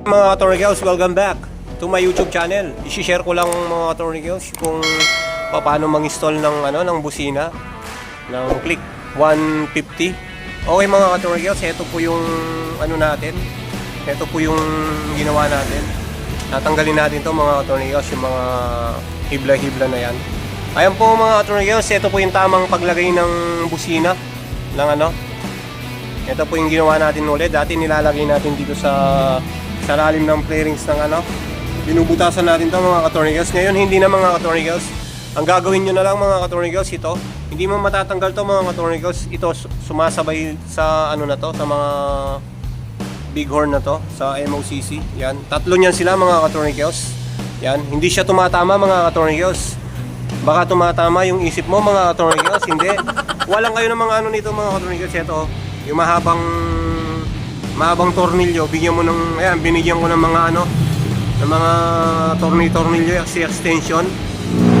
Mga Attorney Girls, welcome back to my YouTube channel. I-share ko lang mga Attorney Girls kung paano mag-install ng ano ng busina ng Click 150. Okay mga Attorney Girls, ito po yung ano natin. Ito po yung ginawa natin. Natanggalin natin to mga Attorney Girls, yung mga hibla-hibla na yan. Ayan po mga Attorney Girls, ito po yung tamang paglagay ng busina ng ano. Ito po yung ginawa natin ulit. Dati nilalagay natin dito sa sa lalim ng flarings ng ano. Binubutasan natin to mga katornigals. Ngayon hindi na mga katornigals. Ang gagawin nyo na lang mga katornigals ito. Hindi mo matatanggal to mga katornigals. Ito su- sumasabay sa ano na to, sa mga bighorn na to, sa MOCC. Yan. Tatlo niyan sila mga katornigals. Yan. Hindi siya tumatama mga katornigals. Baka tumatama yung isip mo mga katornigals. Hindi. Walang kayo ng mga ano nito mga katornigals. Ito, yung mahabang mahabang tornilyo, bigyan mo ng, ayan, binigyan ko ng mga ano, ng mga tornilyo, si extension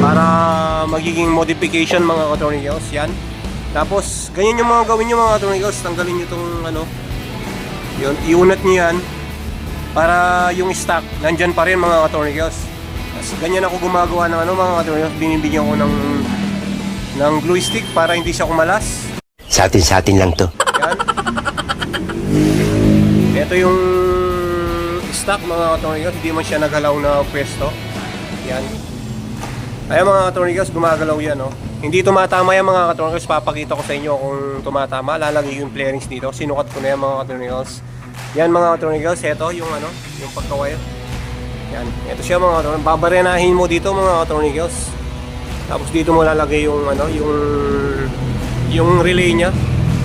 para magiging modification mga katornillos, yan. Tapos, ganyan yung mga gawin nyo mga katornillos, tanggalin nyo itong ano, yun, iunat nyo yan para yung stock, nandyan pa rin mga katornillos. Tapos, ganyan ako gumagawa ng ano mga katornillos, binibigyan ko ng ng glue stick para hindi siya kumalas. Sa atin sa atin lang to. Ito yung stock mga katornigos, hindi man siya naghalaw na pwesto. Yan. Ayan mga katornigos, gumagalaw yan. Oh. Hindi tumatama yan mga katornigos, papakita ko sa inyo kung tumatama. Lalagay yung flarings dito. Sinukat ko na yan mga katornigos. Yan mga katornigos, ito yung ano, yung pagka-wire. Yan. Ito siya mga katornigos. Babarenahin mo dito mga katornigos. Tapos dito mo lalagay yung ano, yung yung relay niya.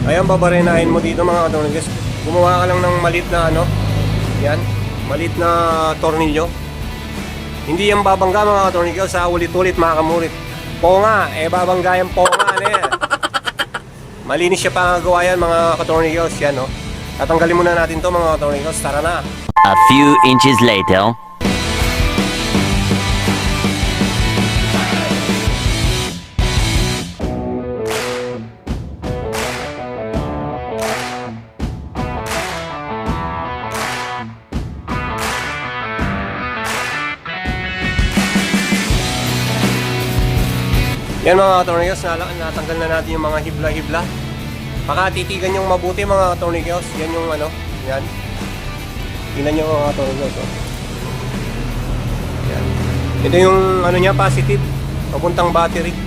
Ayan, babarenahin mo dito mga katornigos. Gumawa ka lang ng malit na ano. Yan, malit na tornilyo. Hindi yan babangga mga katornigos sa ulit-ulit mga kamurit. Ponga, eh babangga yan ponga ano yan. Malinis siya pangagawa yan mga katornigos. Yan no. Tatanggalin muna natin to mga katornigos. Tara na. A few inches later. Yan mga katornigos, nala- natanggal na natin yung mga hibla-hibla. Pakatitigan yung mabuti mga katornigos. Yan yung ano, yan. Tingnan nyo mga katornigos. Oh. Yan. Ito yung ano niya, positive. Papuntang battery.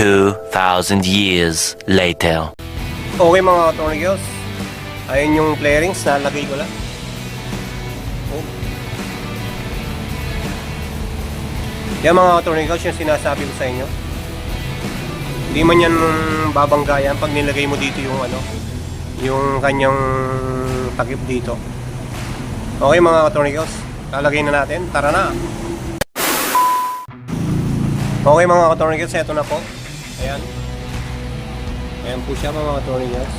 Two thousand years later. Okay mga katornigos. Ayun yung flarings, nalagay ko lang. Oh. Yan mga katornigos, yung sinasabi ko sa inyo. Hindi man yan babangga yan pag nilagay mo dito yung ano, yung kanyang takip dito. Okay mga katornigos, lalagay na natin. Tara na! Okay mga katornigos, eto na po. Ayan. Ayan po siya mga katornigos.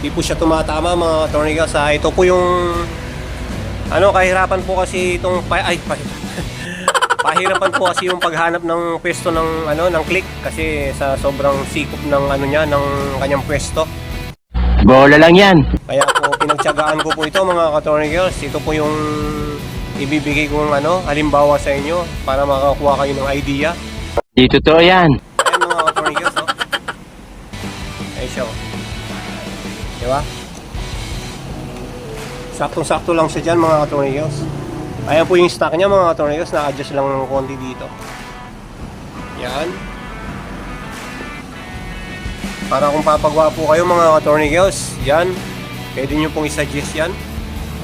Hindi po siya tumatama mga katornigos ha. Ito po yung ano kahirapan po kasi itong pa, ay pa, pahirapan po kasi yung paghanap ng pwesto ng ano ng click kasi sa sobrang sikop ng ano niya ng kanyang pwesto. Bola lang yan. Kaya po pinagtiyagaan ko po ito mga katornigos. Ito po yung ibibigay kong ano halimbawa sa inyo para makakuha kayo ng idea. Di totoo yan. Ayan mga katornigos, oh. Ayan siya, oh. Di ba? Saktong-sakto lang siya dyan, mga katornigos. Ayan po yung stock niya, mga katornigos. Na-adjust lang ng konti dito. Yan. Para kung papagawa po kayo, mga katornigos, yan. Pwede nyo pong isuggest yan.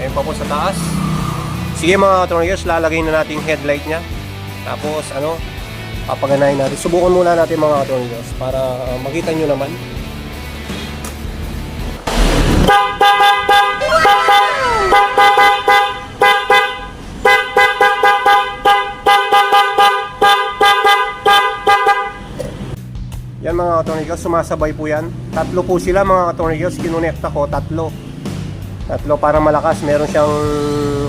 Ayun pa po sa taas. Sige mga katornigos, lalagay na natin headlight niya. Tapos ano, papaganahin natin. Subukan muna natin mga katornigos para uh, makita nyo naman. Yan mga katornigos, sumasabay po yan. Tatlo po sila mga katornigos, kinonekta ko, tatlo. Tatlo para malakas, meron siyang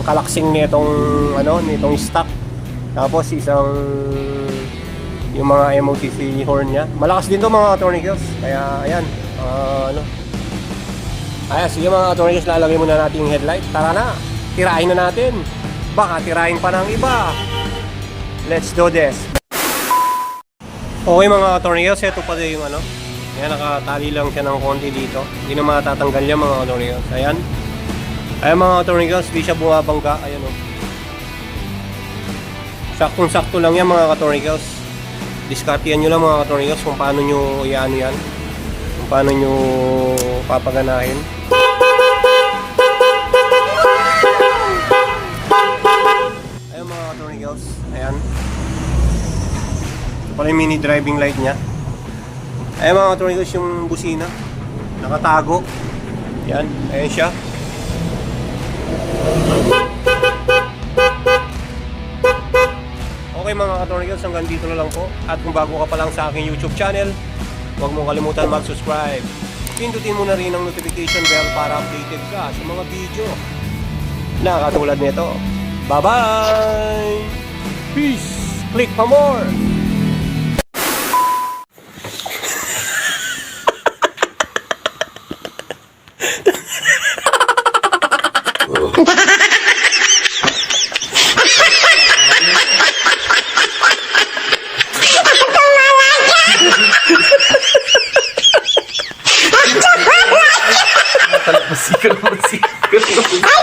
kalaksing nitong ano, nitong stock. Tapos isang yung mga MOTC horn niya. Malakas din to mga katornigos. Kaya ayan, ah, ano. Ayan, sige mga katornigos, lalagay muna natin yung headlight. Tara na, tirahin na natin. Baka tirahin pa ng iba. Let's do this. Okay mga katornillos, ito pa yung ano. Ayan, nakatali lang siya ng konti dito. Hindi na matatanggal yan mga katornillos. Ayan. Ayan mga katornillos, di siya bumabangga. Ayan o. Saktong sakto lang yan mga katornillos. Diskartihan nyo lang mga katornillos kung paano nyo iano yan. Kung paano nyo papaganahin. Ayan mga katornillos. Ayan. Ito pala yung mini driving light niya. Ayan mga katornigos yung busina. Nakatago. Yan. Ayan siya. Okay mga katornigos, hanggang dito na lang po. At kung bago ka pa lang sa aking YouTube channel, huwag mong kalimutan mag-subscribe. Pindutin mo na rin ang notification bell para updated ka sa mga video na katulad nito. Bye-bye! Peace! Click for more! Masika, masika.